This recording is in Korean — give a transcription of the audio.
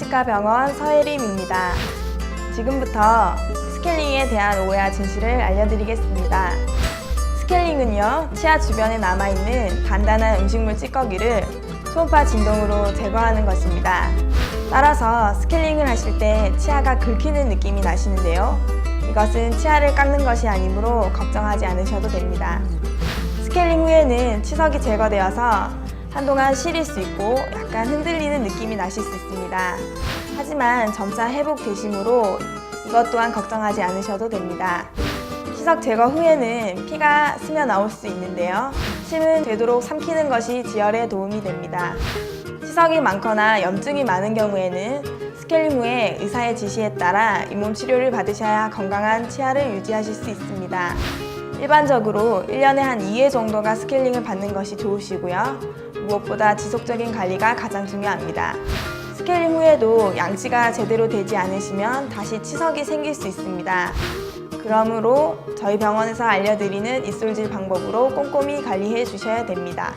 치과 병원 서혜림입니다. 지금부터 스케일링에 대한 오해와 진실을 알려드리겠습니다. 스케일링은요, 치아 주변에 남아있는 단단한 음식물 찌꺼기를 초음파 진동으로 제거하는 것입니다. 따라서 스케일링을 하실 때 치아가 긁히는 느낌이 나시는데요. 이것은 치아를 깎는 것이 아니므로 걱정하지 않으셔도 됩니다. 스케일링 후에는 치석이 제거되어서 한동안 시릴 수 있고 약간 흔들리는 느낌이 나실 수 있습니다. 하지만 점차 회복되시므로 이것 또한 걱정하지 않으셔도 됩니다. 치석 제거 후에는 피가 스며 나올 수 있는데요. 침은 되도록 삼키는 것이 지혈에 도움이 됩니다. 치석이 많거나 염증이 많은 경우에는 스케일링 후에 의사의 지시에 따라 잇몸 치료를 받으셔야 건강한 치아를 유지하실 수 있습니다. 일반적으로 1년에 한 2회 정도가 스케일링을 받는 것이 좋으시고요. 무엇보다 지속적인 관리가 가장 중요합니다. 스케일링 후에도 양치가 제대로 되지 않으시면 다시 치석이 생길 수 있습니다. 그러므로 저희 병원에서 알려드리는 입술질 방법으로 꼼꼼히 관리해 주셔야 됩니다.